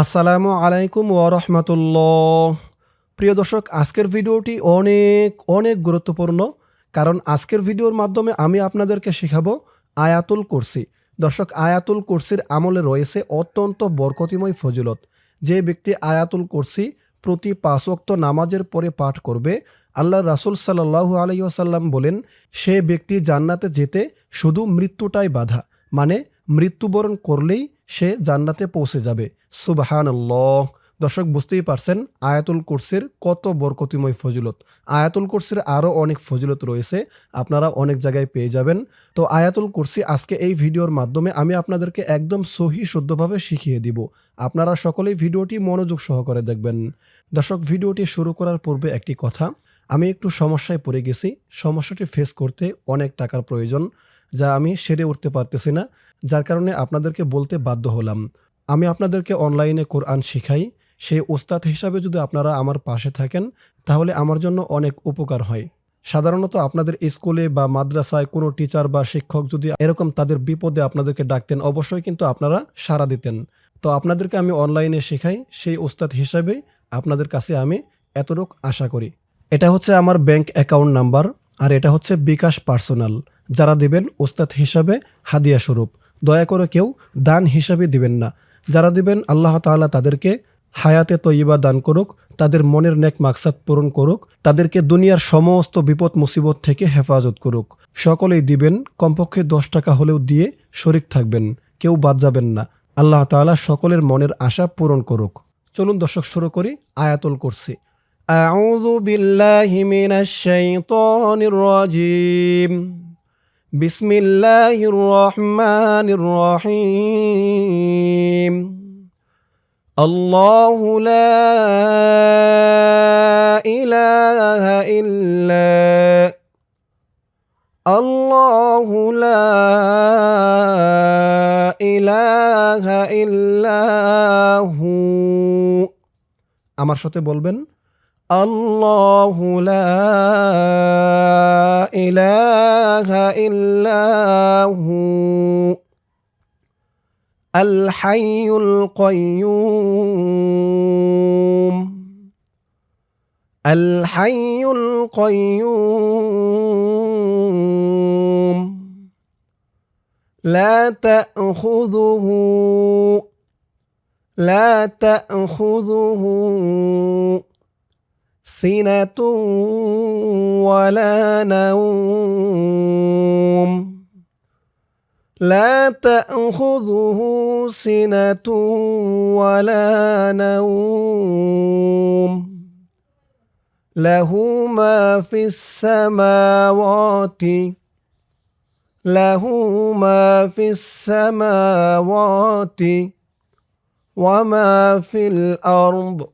আসসালামু আলাইকুম ওরহমতুল্লাহ প্রিয় দর্শক, আজকের ভিডিওটি অনেক অনেক গুরুত্বপূর্ণ কারণ আজকের ভিডিওর মাধ্যমে আমি আপনাদেরকে শেখাবো আয়াতুল কুরসি। দর্শক, আয়াতুল কুরসির আমলে রয়েছে অত্যন্ত বরকতিময় ফজিলত। যে ব্যক্তি আয়াতুল কুরসি প্রতি পাঁচক্ত নামাজের পরে পাঠ করবে, আল্লাহ রাসুল সাল্লাহু আলাইসাল্লাম বলেন, সে ব্যক্তি জান্নাতে যেতে শুধু মৃত্যুটাই বাধা মানে মৃত্যুবরণ করলেই সে জান্নাতে পৌঁছে যাবে। সুবাহান দর্শক, বুঝতেই পারছেন, আয়াতুল কুরসির কত বরকতিময় ফজিলত। আয়াতুল কুরসির আরও অনেক ফজিলত রয়েছে, আপনারা অনেক জায়গায় পেয়ে যাবেন। তো আয়াতুল কুরসি আজকে এই ভিডিওর মাধ্যমে আমি আপনাদেরকে একদম সহি শুদ্ধভাবে শিখিয়ে দিব। আপনারা সকলেই ভিডিওটি মনোযোগ সহকারে দেখবেন। দর্শক, ভিডিওটি শুরু করার পূর্বে একটি কথা। আমি একটু সমস্যায় পড়ে গেছি। সমস্যাটি ফেস করতে অনেক টাকার প্রয়োজন। যা আমি সেরে উঠতে পারতেছি না, যার কারণে আপনাদেরকে বলতে বাধ্য হলাম। আমি আপনাদেরকে অনলাইনে কোরআন শিখাই। সেই ওস্তাদ হিসাবে যদি আপনারা আমার পাশে থাকেন, তাহলে আমার জন্য অনেক উপকার হয়। সাধারণত আপনাদের স্কুলে বা মাদ্রাসায় কোনো টিচার বা শিক্ষক যদি এরকম তাদের বিপদে আপনাদেরকে ডাকতেন, অবশ্যই কিন্তু আপনারা সাড়া দিতেন। তো আপনাদেরকে আমি অনলাইনে শেখাই। সেই ওস্তাদ হিসাবে আপনাদের কাছে আমি এতটুক আশা করি। এটা হচ্ছে আমার ব্যাংক অ্যাকাউন্ট নাম্বার আর এটা হচ্ছে বিকাশ পার্সোনাল। যারা দিবেন ওস্তাদ হিসাবে হাদিয়া স্বরূপ দয়া করে কেউ দান হিসাবে দিবেন না যারা দিবেন আল্লাহ তাআলা তাদেরকে হায়াতে তৈবা দান করুক তাদের মনের নেক মাকসাদ পূরণ করুক তাদেরকে দুনিয়ার সমস্ত বিপদ মুসিবত থেকে হেফাজত করুক সকলেই দিবেন কমপক্ষে দশ টাকা হলেও দিয়ে শরিক থাকবেন কেউ বাদ যাবেন না আল্লাহ তাআলা সকলের মনের আশা পূরণ করুক চলুন দর্শক শুরু করি আয়াতুল করছি أعوذ بالله من الشيطان الرجيم بسم الله الرحمن الرحيم الله لا إله إلا الله لا إله إلا هو আমার সাথে বলবেন الله لا إله إلا هو الحي القيوم الحي القيوم. لا تأخذه لا تأخذه. سنة ولا نوم. لا تأخذه سنة ولا نوم. له ما في السماوات. له ما في السماوات. وما في الأرض.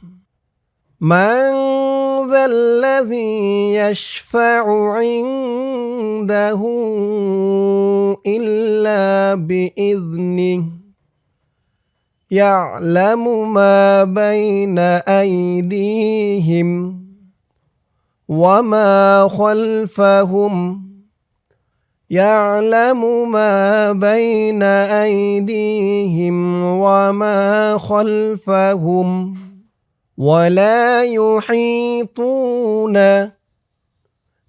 من ذا الذي يشفع عنده إلا بإذنه يعلم ما بين أيديهم وما خلفهم يعلم ما بين أيديهم وما خلفهم ولا يحيطون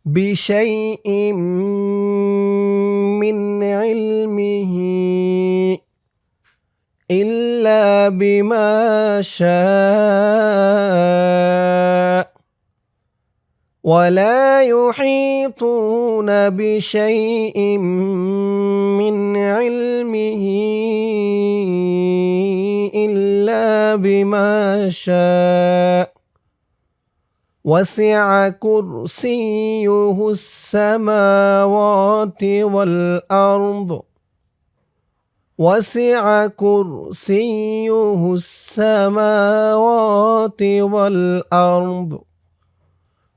بشيء من علمه إلا بما شاء. ولا يحيطون بشيء من علمه إلا بما شاء. وسع كرسيه السماوات والأرض. وسع كرسيه السماوات والأرض.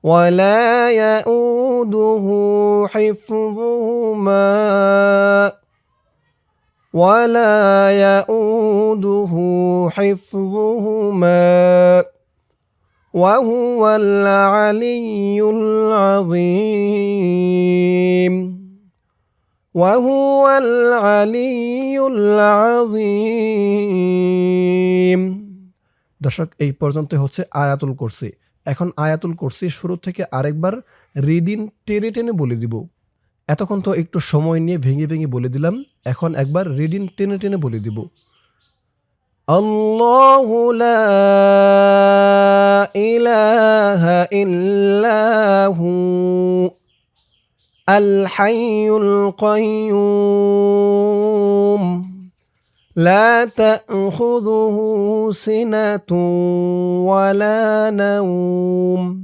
ولا يؤوده حفظهما. ولا يؤوده حفظهما وهو العلي العظيم وهو العلي العظيم দর্শক এই পর্যন্ত হচ্ছে আয়াতুল কুরসি এখন আয়াতুল কুরসি শুরু থেকে আরেকবার রিডিং টেনে টেনে বলে দিব এতক্ষণ তো একটু সময় নিয়ে ভেঙে ভেঙে বলে দিলাম এখন একবার রিডিং টেনে টেনে বলে দিব الله لا إله إلا هو الحي القيوم لا تأخذه سنة ولا نوم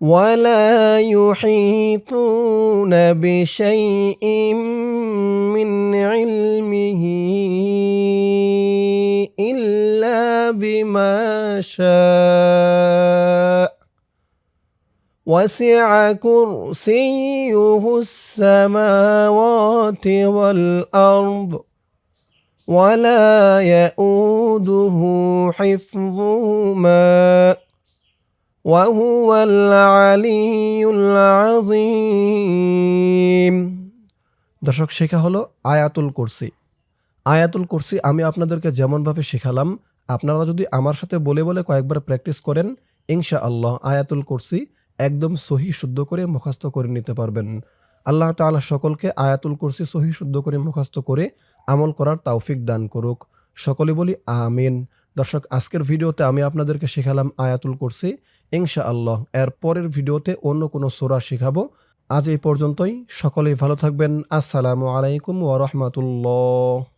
ولا يحيطون بشيء من علمه إلا بما شاء وسع كرسيه السماوات والأرض ولا يؤوده حفظهما وهو العلي العظيم দর্শক শেখা হলো আয়াতুল কুরসি আয়াতুল কুরসি আমি আপনাদেরকে যেমনভাবে শেখালাম আপনারা যদি আমার সাথে বলে বলে কয়েকবার প্র্যাকটিস করেন ইনশা আল্লাহ আয়াতুল কুরসি একদম সহি শুদ্ধ করে মুখস্থ করে নিতে পারবেন আল্লাহ তাআলা সকলকে আয়াতুল কুরসি সহি শুদ্ধ করে মুখস্থ করে আমল করার তৌফিক দান করুক সকলে বলি আমিন দর্শক, আজকের ভিডিওতে আমি আপনাদেরকে শেখালাম আয়াতুল কুরসি। ইনশা আল্লাহ এর পরের ভিডিওতে অন্য কোনো সোরা শেখাবো। আজ এই পর্যন্তই। সকলেই ভালো থাকবেন। আসসালামু আলাইকুম ওয়া রাহমাতুল্লাহ।